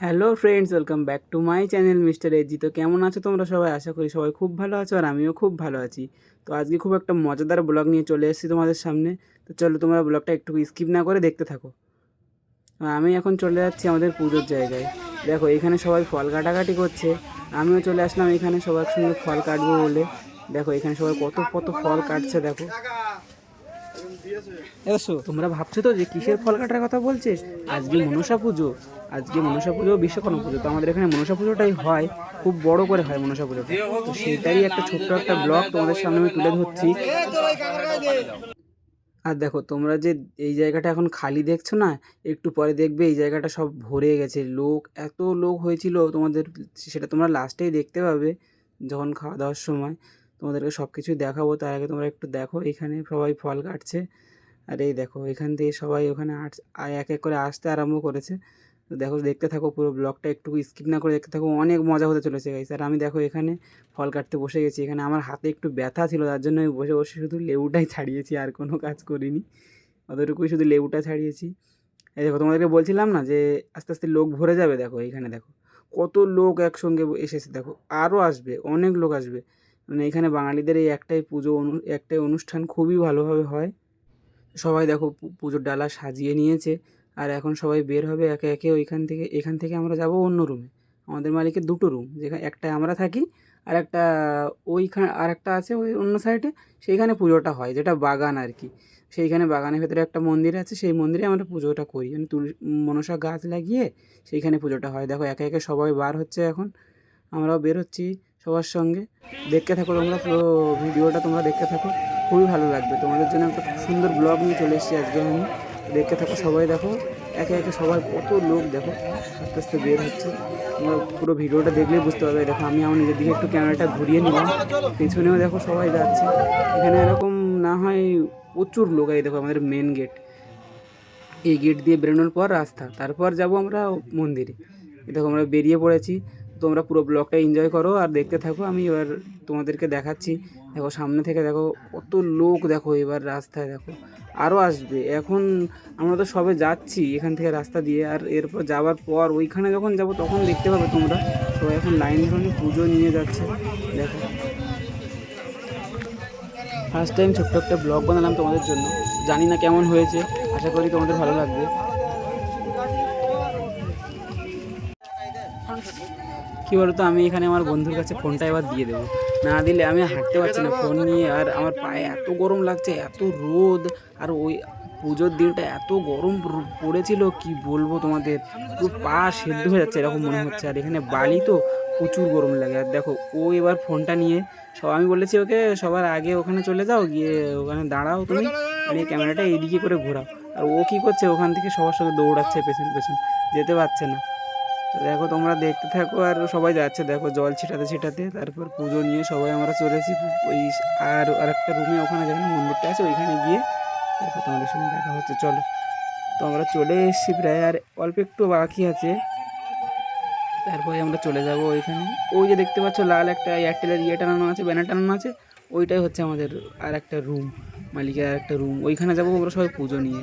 Hello friends, welcome back to my channel mister AG. তো কেমন আছো তোমরা সবাই? আশা করি সবাই খুব ভালো আছো আর আমিও খুব ভালো আছি। তো আজকে খুব একটা মজাদার ব্লগ নিয়ে চলে এসেছি তোমাদের সামনে। তো চলো তোমরা ব্লগটা একটু স্কিপ না করে দেখতে থাকো। আমি এখন চলে যাচ্ছি আমাদের পুজোর জায়গায়। দেখো, এখানে সবাই ফল কাটাকাটি করছে। আমিও চলে আসলাম, এখানে সবার সঙ্গে ফল কাটবো বলে। দেখো, এখানে সবাই কত কত ফল কাটছে, দেখো। এসো তোমরা ভাবছ তো যে কিসের ফল কাটার কথা বলছে আজকে মনসা পুজো। আজকে মনসা পুজো, বিশ্বকর্মা পুজো। তো আমাদের এখানে মনসা পুজোটাই হয়, খুব বড় করে হয় মনসা পুজোটা। তো সেটারই একটা ছোট্ট একটা ব্লগ তোমাদের সামনে আমি তুলে ধরছি। আর দেখো, তোমরা যে এই জায়গাটা এখন খালি দেখছ না, একটু পরে দেখবে এই জায়গাটা সব ভরে গেছে। লোক, এত লোক হয়েছিল তোমাদের, সেটা তোমরা লাস্টেই দেখতে পাবে যখন খাওয়া দাওয়ার সময়। তোমাদেরকে সব কিছুই দেখাবো, তার আগে তোমরা একটু দেখো, এখানে সবাই ফল কাটছে। আর এই দেখো, এখান থেকে সবাই ওখানে এক এক করে আসতে আরম্ভ করেছে। তো দেখো, দেখতে থাকো পুরো ব্লগটা একটু স্কিপ না করে দেখতে থাকো, অনেক মজা হতে চলেছে গাইস আর আমি দেখো এখানে ফল কাটতে বসে গেছি, এখানে আমার হাতে একটু ব্যথা ছিল, তার জন্য আমি বসে বসে শুধু লেবুটাই ছাড়িয়েছি, আর কোনো কাজ করিনি। অতটুকুই শুধু লেবুটা ছাড়িয়েছি। এই দেখো, তোমাদেরকে বলছিলাম না যে আস্তে আস্তে লোক ভরে যাবে, দেখো এইখানে দেখো। কত লোক একসঙ্গে এসেছে, দেখো আরও আসবে, অনেক লোক আসবে। মানে এখানে বাঙালিদের এই একটাই পুজো অনু, একটাই অনুষ্ঠান খুবই ভালোভাবে হয়। সবাই দেখো পুজোর ডালা সাজিয়ে নিয়েছে। আর এখন সবাই বের হবে একে একে ওইখান থেকে, এখান থেকে আমরা যাব অন্য রুমে আমাদের মালিকের দুটো রুম যেখানে একটা আমরা থাকি আর একটা ওইখানে, আর একটা আছে ওই অন্য সাইডে সেইখানে পুজোটা হয়, যেটা বাগান আর কি। সেইখানে বাগানের ভেতরে একটা মন্দির আছে, সেই মন্দিরে আমরা পুজোটা করি। মানে তুল, মনসা গাছ লাগিয়ে সেইখানে পুজোটা হয়। দেখো একে একে সবাই বার হচ্ছে এখন। আমরাও বের হচ্ছি সবার সঙ্গে। দেখতে থাকো তোমরা পুরো ভিডিওটা তোমরা দেখতে থাকো। খুবই ভালো লাগবে। তোমাদের জন্য একটা সুন্দর ব্লগ নিয়ে চলে এসেছি আজকে আমি। দেখতে থাকো, সবাই দেখো। একে একে সবাই কত লোক দেখো, আস্তে আস্তে বের হচ্ছে। তোমরা পুরো ভিডিওটা দেখলেই বুঝতে পারবে। দেখো, আমি আমার নিজের দিকে একটু ক্যামেরাটা ঘুরিয়ে নিলাম। পেছনেও দেখো সবাই যাচ্ছে। এখানে এরকম না হয় প্রচুর লোক এই দেখো আমাদের মেন গেট এই গেট দিয়ে বেরোনোর পর রাস্তা, তারপর যাব আমরা মন্দিরে। দেখো, আমরা বেরিয়ে পড়েছি। তোমরা পুরো ব্লগটা এনজয় করো আর দেখতে থাকো। আমি এবার তোমাদেরকে দেখাচ্ছি দেখো, সামনে থেকে দেখো, কত লোক দেখো এবার রাস্তায়, দেখো। আরও আসবে। এখন আমরা তো সবে যাচ্ছি এখান থেকে রাস্তা দিয়ে, আর এরপর যাওয়ার পর ওইখানে যখন যাব তখন দেখতে পাবে তোমরা। তো এখন লাইন ধরে পুজো নিয়ে যাচ্ছে, দেখো। ফার্স্ট টাইম ছোট্ট একটা ব্লগ বানালাম তোমাদের জন্য। জানি না কেমন হয়েছে, আশা করি তোমাদের ভালো লাগবে। কি বলতো, আমি এখানে আমার বন্ধুর কাছে ফোনটা এবার দিয়ে দেবো। না দিলে আমি হাঁটতে পারছি না। ফোন নিয়ে আর আমার পায়ে এত গরম লাগছে, এত রোদ। আর ওই পুজোর দিনটা এত গরম পড়েছিল, কি বলব তোমাদের? পুরো পা সেদ্ধ হয়ে যাচ্ছে এরকম মনে হচ্ছে। আর এখানে বালি তো প্রচুর গরম লাগে। আর দেখো, ও এবার ফোনটা নিয়ে, সব আমি বলেছি ওকে, সবার আগে ওখানে চলে যাও, গিয়ে ওখানে দাঁড়াও তুমি আমি ক্যামেরাটা এদিকে করে ঘোরাও। আর ও কী করছে, ওখান থেকে সবার সঙ্গে দৌড়াচ্ছে পেছন পেছন, যেতে পারছে না। দেখো, তোমরা দেখতে থাকো আর সবাই যাচ্ছে। দেখো, জল ছিটাতে ছিটাতে তারপর পুজো নিয়ে সবাই আমরা চলেছি ওই আর আরেকটা রুমে ওখানে যেখানে মন্দিরটা আছে ওইখানে গিয়ে তারপর তোমাদের সঙ্গে দেখা হচ্ছে। চলো, তো আমরা চলে এসেছি প্রায় আর অল্প একটু বাকি আছে। তারপরে আমরা চলে যাব ওইখানে। ওই যে দেখতে পাচ্ছ, লাল একটা এয়ারটেলের ইয়ে টানানো আছে ব্যানার টানানো আছে। ওইটাই হচ্ছে আমাদের আর একটা রুম মালিকের আর একটা রুম ওইখানে যাব আমরা সবাই পুজো নিয়ে।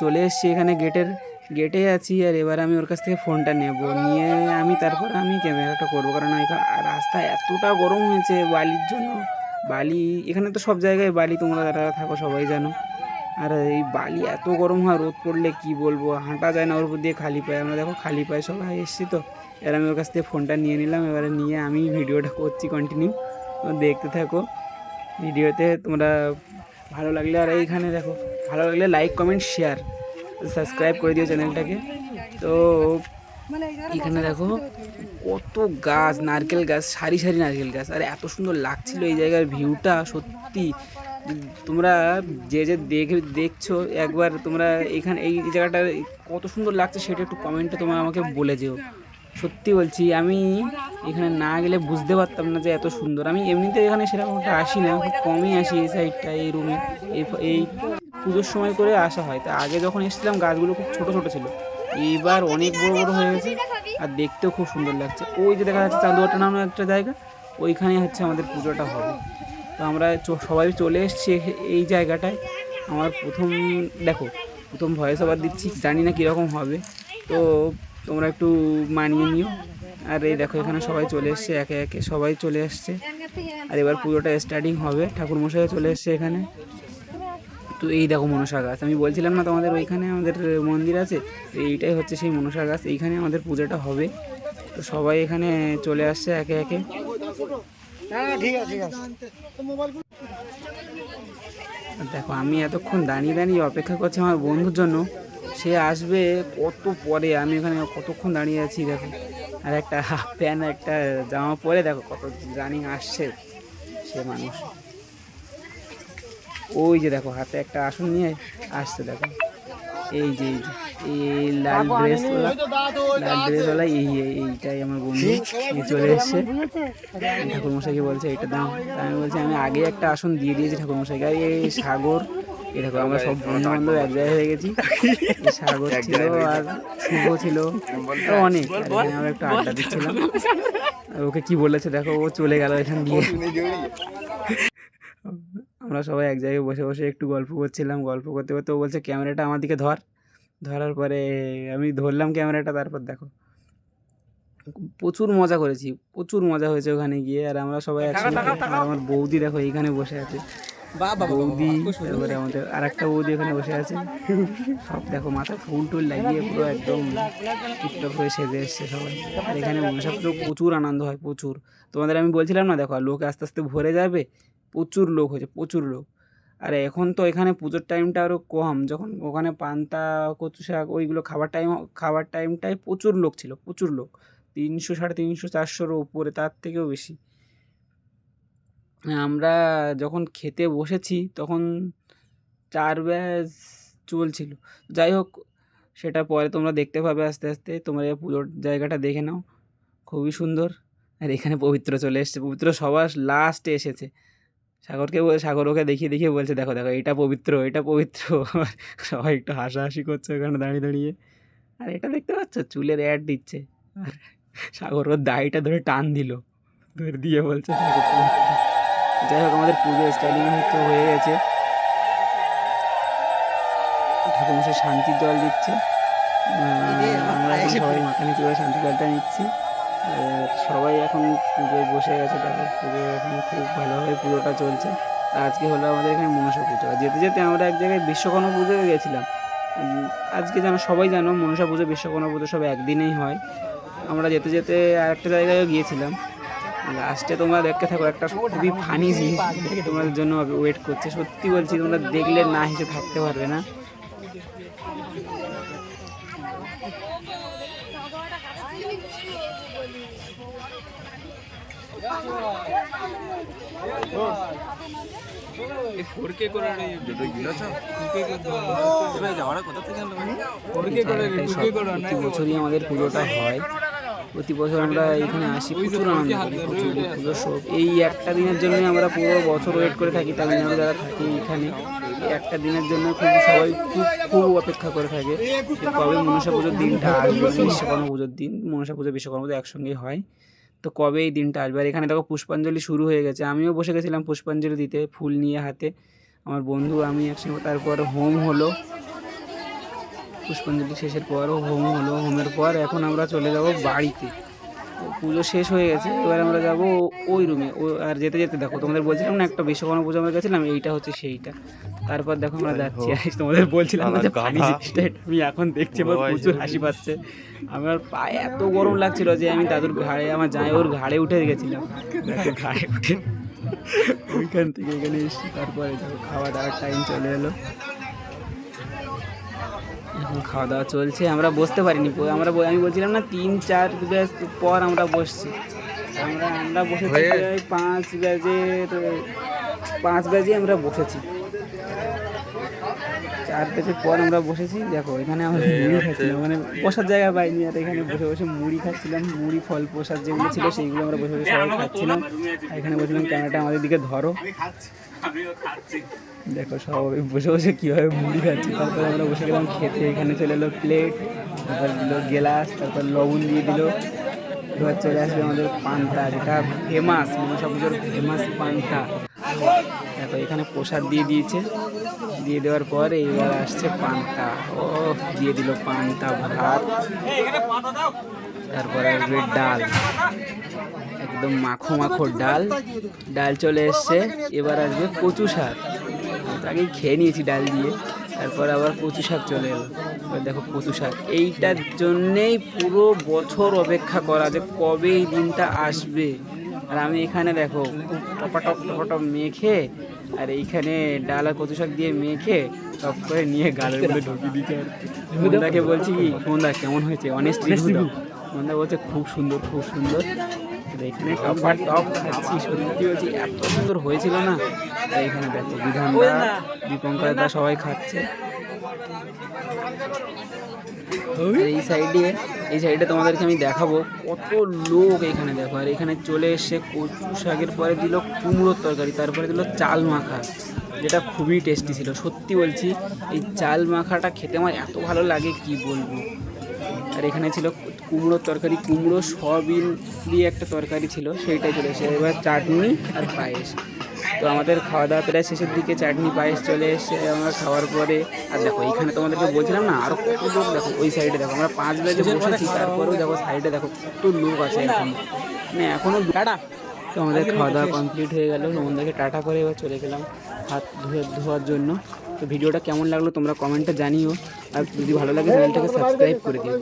চলে এসেছি এখানে গেটের গেটে আছি আর এবার আমি ওর কাছ থেকে ফোনটা নেব। নিয়ে আমি তারপর আমি ক্যামেরাটা করব। কারণ রাস্তা এতটা গরম হয়েছে বালির জন্য। বালি, এখানে তো সব জায়গায় বালি, তোমরা যারা থাকো সবাই জানো। আর এই বালি এত গরম হয়, রোদ পড়লে কি বলব? হাঁটা যায় না, ওর উপর দিয়ে খালি পায়ে। আমরা দেখো খালি পায়ে সবাই এসেছি তো। এবার আমি ওর কাছ থেকে ফোনটা নিয়ে নিলাম। এবারে নিয়ে আমি ভিডিওটা করছি কন্টিনিউ দেখতে থাকো। ভিডিওতে তোমরা ভালো লাগলে আর এইখানে দেখো, ভালো লাগলে লাইক কমেন্ট শেয়ার সাবস্ক্রাইব করে দিও চ্যানেলটাকে তো এখানে দেখো, কত গাছ, নারকেল গাছ, সারি সারি নারকেল গাছ। আর এত সুন্দর লাগছিল এই জায়গার ভিউটা, সত্যি। তোমরা যে যে দেখে, দেখছ, একবার তোমরা এখানে, এই জায়গাটা কত সুন্দর লাগছে সেটা একটু কমেন্টে তোমরা আমাকে বলে যেও। সত্যি বলছি, আমি এখানে না গেলে বুঝতে পারতাম না যে এত সুন্দর। আমি এমনিতে এখানে সেরকমটা আসি না, খুব কমই আসি এই সাইডটা এই রুমে এই পুজোর সময় করে আসা হয়। তা আগে যখন এসেছিলাম, গাছগুলো খুব ছোট ছোট ছিল। এইবার অনেক বড় বড় হয়ে গেছে, আর দেখতেও খুব সুন্দর লাগছে। ওই যে দেখা যাচ্ছে চাঁদুয়াটা নামে একটা জায়গা, ওইখানেই হচ্ছে আমাদের পুজোটা হবে। তো আমরা সবাই চলে এসেছি এই জায়গাটায়। আমার প্রথম, দেখো, প্রথম ভয়েস ওভার দিচ্ছি, জানি না কীরকম হবে। তো তোমরা একটু মানিয়ে নিও। আর এই দেখো, এখানে সবাই চলে এসছে, একে একে সবাই চলে এসছে। আর এবার পুজোটা স্টার্টিং হবে। ঠাকুর মশাই চলে এসছে এখানে। তো এই দেখো মনসা গাছ। আমি বলছিলাম না তোমাদের ওইখানে আমাদের মন্দির আছে? এইটাই হচ্ছে সেই মনসা গাছ। এইখানে আমাদের পুজোটা হবে। তো সবাই এখানে চলে আসছে একে একে। দেখো, আমি এতক্ষণ দাঁড়িয়ে দাঁড়িয়ে অপেক্ষা করছি আমার বন্ধুর জন্য। সে আসবে কত পরে? আমি ওখানে কতক্ষণ দাঁড়িয়ে আছি দেখো। আর একটা হাফ প্যান্ট একটা জামা পরে দেখো কত রানিং আসছে সে মানুষ। ওই যে দেখো হাতে একটা আসন নিয়ে আসছে দেখো। এই যে এই যে এই লাল ড্রেস লাল ড্রেসওয়ালা এই এই- এইটাই আমার বন্ধু এই চলে এসছে। ঠাকুরমশাইকে বলছে এটা দাম আমি বলছি আমি আগে একটা আসন দিয়ে দিয়েছি ঠাকুরমশাইকে। আর এই সাগর দেখো আমরা সব বন্ধু বান্ধব এক জায়গায় হয়ে গেছি। সাগর ছিল আর শুভ ছিল। অনেক আমরা একটু আড্ডা দিচ্ছিলাম। ওকে কি বলেছে দেখো ও চলে গেল এখান দিয়ে। আমরা সবাই এক জায়গায় বসে বসে একটু গল্প করছিলাম। গল্প করতে করতে ও বলছে ক্যামেরাটা আমার দিকে ধর। ধরার পরে আমি ধরলাম ক্যামেরাটা তারপর দেখো। প্রচুর মজা করেছি প্রচুর মজা হয়েছে ওখানে গিয়ে। আর আমরা সবাই একসঙ্গে আমার বৌদি দেখো এইখানে বসে আছে। বৌদি তারপরে আমাদের আর একটা বৌদি বসে আছে। সব দেখো ফুল টুল লাগিয়ে পুরো একদম টিপটপ হয়ে সেজে এসছে সবাই। আর এখানে মনসা পুজো প্রচুর আনন্দ হয় প্রচুর। তোমাদের আমি বলছিলাম না দেখো লোক আস্তে আস্তে ভরে যাবে প্রচুর লোক হয়েছে প্রচুর লোক। আর এখন তো এখানে পুজোর টাইমটা আরও কম যখন ওখানে পান্তা কচু শাক ওইগুলো খাবার টাইম খাবার টাইমটায় প্রচুর লোক ছিল প্রচুর লোক। তিনশো সাড়ে তিনশো চারশোর উপরে তার থেকেও বেশি। আমরা যখন খেতে বসেছি, তখন চার ব্যাচ চলছিল যাই হোক, সেটা পরে তোমরা দেখতে পাবে আস্তে আস্তে। তোমরা এই পুজোর জায়গাটা দেখে নাও। খুবই সুন্দর। আর এখানে পবিত্র চলে এসেছে। পবিত্র সবার লাস্টে এসেছে। সাগরকে সাগর ওকে দেখিয়ে দেখিয়ে বলছে, দেখো দেখো, এটা পবিত্র এটা পবিত্র। সবাই একটু হাসাহাসি করছে ওখানে দাঁড়িয়ে দাঁড়িয়ে। আর এটা দেখতে পাচ্ছ? চুলের অ্যাড দিচ্ছে। আর সাগর ওর দাড়িটা ধরে টান দিল। ধরে দিয়ে বলছে। যাই হোক আমাদের পুজো স্টাইলিং তো হয়ে গেছে। ঠাকুরমশাই শান্তির জল দিচ্ছে। আমরা এখন সবাই মাথা নিচু করে শান্তি জলটা নিচ্ছি। সবাই এখন পুজোয় বসে গেছে দেখো পুজো এখন খুব ভালোভাবে পুজোটা চলছে। আর আজকে হলো আমাদের এখানে মনসা পুজো। আর যেতে যেতে আমরা এক জায়গায় বিশ্বকর্মা পুজোয় গেছিলাম। আজকে জানো সবাই জানো মনসা পুজো বিশ্বকর্মা পুজো সব একদিনেই হয়। আমরা যেতে যেতে আর একটা জায়গায় গিয়েছিলাম। লাস্টে তোমরা দেখতে থাকো একটা খুবই ফানি জিনিস তোমাদের জন্য ওয়েট করছে। সত্যি বলছি তোমরা দেখলে না হেসে থাকতে পারবে না। আমাদের পুজোটা হয়। প্রতি বছর আমরা এখানে আসি, প্রচুর আনন্দ করি, প্রচুর পুজো সব এই একটা দিনের জন্যই আমরা পুরো বছর ওয়েট করে থাকি তামিলনাড়ু যারা থাকি এখানে একটা দিনের জন্য খুব সবাই খুব খুব অপেক্ষা করে থাকে। কবে মনসা পুজোর দিনটা আসবে, বিশ্বকর্মা পুজোর দিন, মনসা পুজো বিশ্বকর্মা পুজো একসঙ্গেই হয়। তো কবে এই দিনটা আসবে? আর এখানে দেখো পুষ্পাঞ্জলি শুরু হয়ে গেছে। আমিও বসে গেছিলাম পুষ্পাঞ্জলি দিতে, ফুল নিয়ে হাতে। আমার বন্ধু, আমি একসঙ্গে, তারপর হোম হলো। পুষ্পাঞ্জলি শেষের পর হোম হলো। হোমের পর এখন আমরা চলে যাব বাড়িতে। পুজো শেষ হয়ে গেছে এবার আমরা যাব ওই রুমে ও আর যেতে যেতে দেখো তোমাদের বলছিলাম না একটা বিশ্বকর্মা পুজো আমরা গেছিলাম এইটা হচ্ছে সেইটা। তারপর দেখো আমরা যাচ্ছি তোমাদের বলছিলাম না যে পানি জিনিসটা আমি এখন দেখছি আমার প্রচুর হাসি পাচ্ছে আমার পায়ে এত গরম লাগছিল যে আমি দাদুর ঘাড়ে আমার যাই ওর ঘাড়ে উঠে গেছিলাম। ঘাড়ে উঠে। ওইখান থেকে এখানে এসেছি তারপরে খাওয়া দাওয়ার টাইম চলে এলো। এখন খাওয়া দাওয়া চলছে আমরা বসতে পারিনি। আমরা আমি বলছিলাম না তিন চার ব্যাস পর আমরা বসছি। আমরা আমরা বসেছি পাঁচ ব্যাজের পাঁচ ব্যাজে আমরা বসেছি। চার পেজের পর আমরা বসেছি দেখো এখানে আমরা মুড়ি খাচ্ছিলাম মানে বসার জায়গা পাইনি আর এখানে বসে বসে মুড়ি খাচ্ছিলাম মুড়ি ফল প্রসাদ যেগুলো ছিল সেইগুলো আমরা বসে বসে সবাই খাচ্ছিলাম। আর এখানে বলছিলাম ক্যামেরাটা আমাদের দিকে ধরো। দেখো সবাই বসে বসে কীভাবে মুড়ি খাচ্ছি তারপর আমরা বসে গেলাম খেতে এখানে চলে এলো প্লেট তারপর দিল গ্লাস তারপর লবণ দিয়ে দিল। এবার চলে আসবে আমাদের পান্তা যেটা ফেমাস মনসা পুজোর ফেমাস পান্তা। দেখো, এখানে প্রসাদ দিয়ে দিয়েছে। দিয়ে দেওয়ার পর এবার আসছে পান্তা। ও দিয়ে দিল পান্তা, ভাত। তারপরে আসবে ডাল। একদম মাখো মাখো ডাল। ডাল চলে এসছে। এবার আসবে কচু শাক। আমি তো আগেই খেয়ে নিয়েছি ডাল দিয়ে। তারপর আবার কচু শাক চলে এলো। এবার দেখো কচু শাক। এইটার জন্যেই পুরো বছর অপেক্ষা করা যে কবে এই দিনটা আসবে। আর আমি এখানে দেখো টপ টপাটপ টপাটপ মেখে আর এইখানে ডাল আর কচু শাক দিয়ে মেখে টপ করে নিয়ে গালের মধ্যে ঢুকিয়ে দিচ্ছে আর ফোনদাকে বলছি কি ফোনদা কেমন হয়েছে? অনেস্ট রিভিউ ফোনদা বলছে খুব সুন্দর খুব সুন্দর। এখানে টপার টপ খাচ্ছি সত্যি বলছি এত সুন্দর হয়েছিল না? আর এখানে দেখো বিধানদা দীপঙ্কর দা সবাই খাচ্ছে। এই সাইডে এই সাইডে তোমাদেরকে আমি দেখাবো কত লোক এখানে, দেখো। আর এখানে চলে এসে কচু শাকের পরে দিল কুমড়োর তরকারি, তারপরে দিল চাল মাখা, যেটা খুবই টেস্টি ছিল। সত্যি বলছি, এই চাল মাখাটা খেতে আমার এত ভালো লাগে, কি বলব? আর এখানে ছিল কুমড়োর তরকারি, কুমড়ো সয়াবিন দিয়ে একটা তরকারি ছিল, সেইটাই চলে এসে এবার চাটনি আর পায়েস। তো আমাদের খাওয়া দাওয়া প্রায় শেষের দিকে চাটনি পায়েস চলে এসে আমরা খাওয়ার পরে। আর দেখো এখানে তোমাদেরকে বলছিলাম না আরও কত লোক দেখো ওই সাইডে দেখো আমরা পাঁচ বাজে বসেছি তারপরেও দেখো সাইডে দেখো কত লোক আছে এখন। মানে এখনও টাটা। তো আমাদের খাওয়া দাওয়া কমপ্লিট হয়ে গেল তোমাদেরকে টাটা করে এবার চলে গেলাম হাত ধুয়ে ধোয়ার জন্য। তো ভিডিওটা কেমন লাগল তোমরা কমেন্টে জানিও। আর যদি ভালো লাগে চ্যানেলটাকে সাবস্ক্রাইব করে দিও।